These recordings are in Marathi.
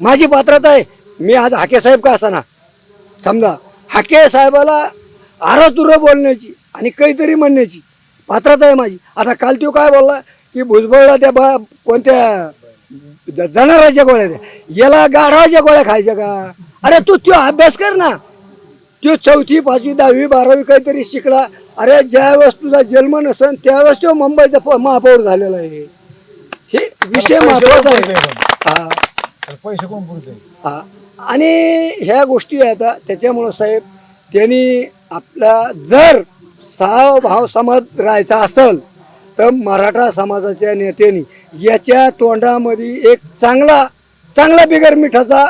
माझी पात्रता आहे. मी आज हाके साहेब का असाना? समजा हाके साहेबाला आरातुरं बोलण्याची आणि काहीतरी म्हणण्याची पात्रता आहे माझी. आता काल तो काय बोलला की भुजबळला त्या बा कोणत्या जनावराच्या गोळ्या द्या. याला गाढवाच्या गोळ्या खायच्या का? अरे तू तो अभ्यास कर ना. तो चौथी पाचवी दहावी बारावी काहीतरी शिकला. अरे ज्यावेळेस तुझा जन्म नसन त्यावेळेस तो मुंबईचा महापौर झालेला आहे. हे विषय महत्त्वाचा आहे. पैसे कोण पुरते? हा. आणि ह्या गोष्टी आहेत आता त्याच्यामुळं साहेब त्यांनी आपला जर सहा भाव समाज राहायचा असेल तर मराठा समाजाच्या नेत्यांनी याच्या तोंडामध्ये एक चांगला चांगला बिगर मिठाचा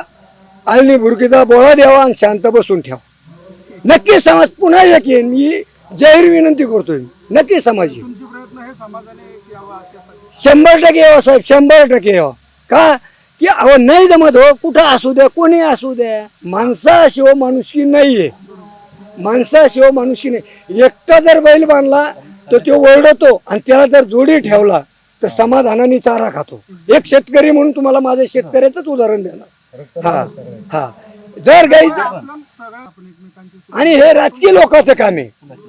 आळणी भुरकीचा बोळा द्यावा आणि शांत बसून ठेवा. नक्की समाज पुन्हा एक येईन. मी जाहीर विनंती करतोय. नक्की समाज. येईल हे शंभर टक्के यावं साहेब. शंभर टक्के यावं. का? की अहो नाही जमत हो. कुठं असू द्या कोणी असू द्या माणसाशिवाय माणुसकी नाहीये. माणसाशिवाय माणुसकी नाही. एकटा जर बैल बांधला तर तो ओरडतो आणि त्याला जर जोडी ठेवला तर समाधानाने चारा खातो. एक शेतकरी म्हणून तुम्हाला माझ्या शेतकऱ्याचंच उदाहरण देणार. हा हा. जर गाईचं आणि हे राजकीय लोकांचं काम आहे.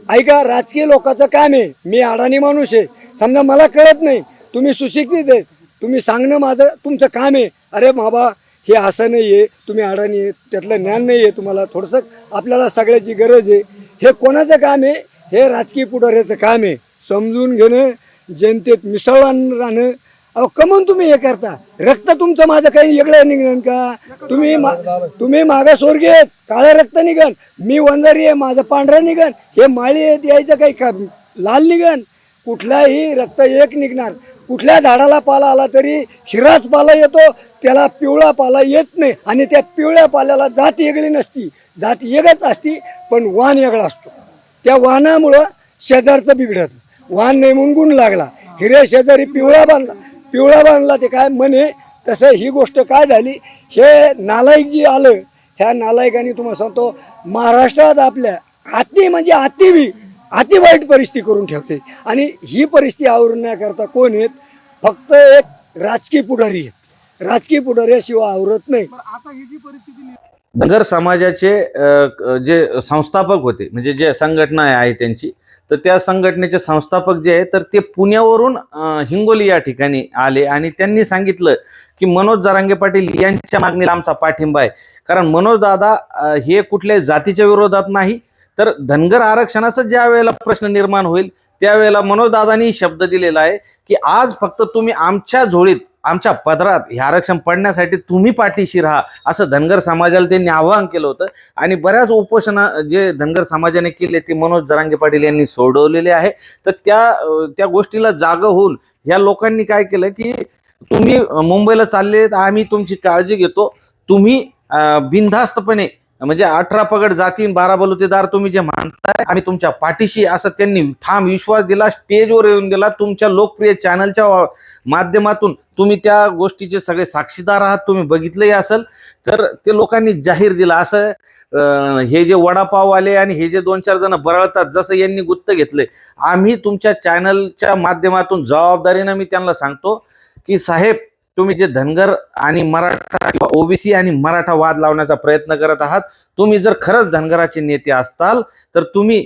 ऐका राजकीय लोकांचं काम आहे. मी अडाणी माणूस आहे. समजा मला कळत नाही. तुम्ही सुशिक्षित आहे तुम्ही सांगणं माझं तुमचं काम आहे. अरे बाबा हे असं नाही आहे तुम्ही अडाणी आहे त्यातलं ज्ञान नाही आहे तुम्हाला. थोडंसं आपल्याला सगळ्याची गरज आहे. हे कोणाचं काम आहे? हे राजकीय पुढाऱ्याचं काम आहे. समजून घेणं जनतेत मिसळून राहणं. अहो कमून तुम्ही हे करता. रक्त तुमचं माझं काही वेगळं निघणार का? तुम्ही मा तुम्ही मागा स्वर्गीय आहेत. काळं रक्त निघण मी वंजारी आहे माझं पांढरं निघण हे माळी आहेत यायचं काही का लाल निघण कुठलाही रक्त एक निघणार. कुठल्या झाडाला पाला आला तरी हिराच पाला येतो त्याला पिवळा पाला येत नाही आणि त्या पिवळ्या पाल्याला जात वेगळी नसती. जात एकच असती पण वाहन वेगळा असतो. त्या वाहनामुळं शेजारचं बिघडत. वाहन नाही म्हणून गुण लागला. हिरे शेजारी पिवळा बांधला. पिवळा बांधला ते काय म्हणे तसं ही गोष्ट काय झाली? हे नालायक जी आलं ह्या नालायकाने तुम्हाला सांगतो महाराष्ट्रात आपल्या आती म्हणजे अतिबी अति वाईट परिस्थिती करून ठेवते. आणि ही परिस्थिती आवरण्याकरता कोण आहेत? फक्त एक राजकीय पुढारी आहेत. राजकीय पुढाऱ्याशिवाय आवरत नाही. आता ही जी परिस्थिती निर्माण धनगर समाजाचे जे संस्थापक होते म्हणजे जे संघटना आहे त्यांची तर त्या संघटनेचे संस्थापक जे आहे तर ते पुण्यावरून हिंगोली या ठिकाणी आले. आणि त्यांनी सांगितलं की मनोज जरांगे पाटील यांच्या मागणीला आमचा पाठिंबा आहे. कारण मनोज दादा हे कुठल्याही जातीच्या विरोधात नाही तर धनगर आरक्षणाचा ज्या वेळेला प्रश्न निर्माण होईल त्यावेळेला मनोजदादांनी शब्द दिलेला आहे की आज फक्त तुम्ही आमच्या झोळीत आमच्या पदरात हे आरक्षण पडण्यासाठी तुम्ही पाठीशी राहा असं धनगर समाजाला त्यांनी आवाहन केलं होतं. आणि बऱ्याच उपोषणा जे धनगर समाजाने केले ते मनोज जरांगे पाटील यांनी सोडवलेले आहे. तर त्या त्या गोष्टीला जाग होऊन या लोकांनी काय केलं की तुम्ही मुंबईला चालले तर आम्ही तुमची काळजी घेतो. तुम्ही बिनधास्तपणे म्हणजे अठरा पगड जातीन बारा बलुतेदार तुम्ही जे मानताय आम्ही तुमच्या पाठीशी असं त्यांनी ठाम विश्वास दिला स्टेजवर येऊन दिला तुमच्या लोकप्रिय चॅनलच्या माध्यमातून तुम्ही त्या गोष्टीचे सगळे साक्षीदार आहात तुम्ही बघितलंही असेल. तर ते लोकांनी जाहीर दिलं असं हे जे वडापाववाले आणि हे जे दोन चार जण बरळतात जसं यांनी गुत्त घेतले आम्ही तुमच्या चॅनलच्या माध्यमातून जबाबदारीनं मी त्यांना सांगतो की साहेब तुम्ही जे धनगर आणि मराठा ओबीसी आणि मराठा वाद लावण्याचा प्रयत्न करत आहात. तुम्ही जर खरंच धनगराचे नेते असताल तर तुम्ही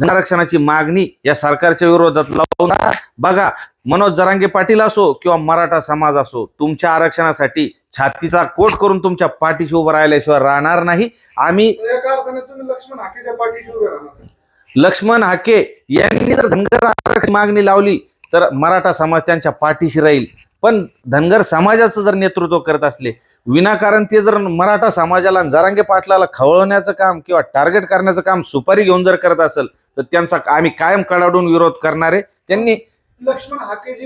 धनारक्षणाची मागणी या सरकारच्या विरोधात लावून बघा मनोज जरांगे पाटील असो किंवा मराठा समाज असो तुमच्या आरक्षणासाठी छातीचा कोट करून तुमच्या पाठीशी उभं राहिल्याशिवाय राहणार नाही. आम्ही लक्ष्मण हाकेच्या पाठीशी उभे राहणार. लक्ष्मण हाके यांनी जर धनगर आरक्षण मागणी लावली तर मराठा समाज त्यांच्या पाठीशी राहील. पण धनगर समाजाचं जर नेतृत्व करत असले विनाकारण ते जर मराठा समाजाला जरांगे पाटलाला खवळण्याचं काम किंवा टार्गेट करण्याचं काम सुपारी घेऊन जर करत असेल तर त्यांचा आम्ही कायम कडाडून विरोध करणारे. त्यांनी लक्ष्मण हाके जी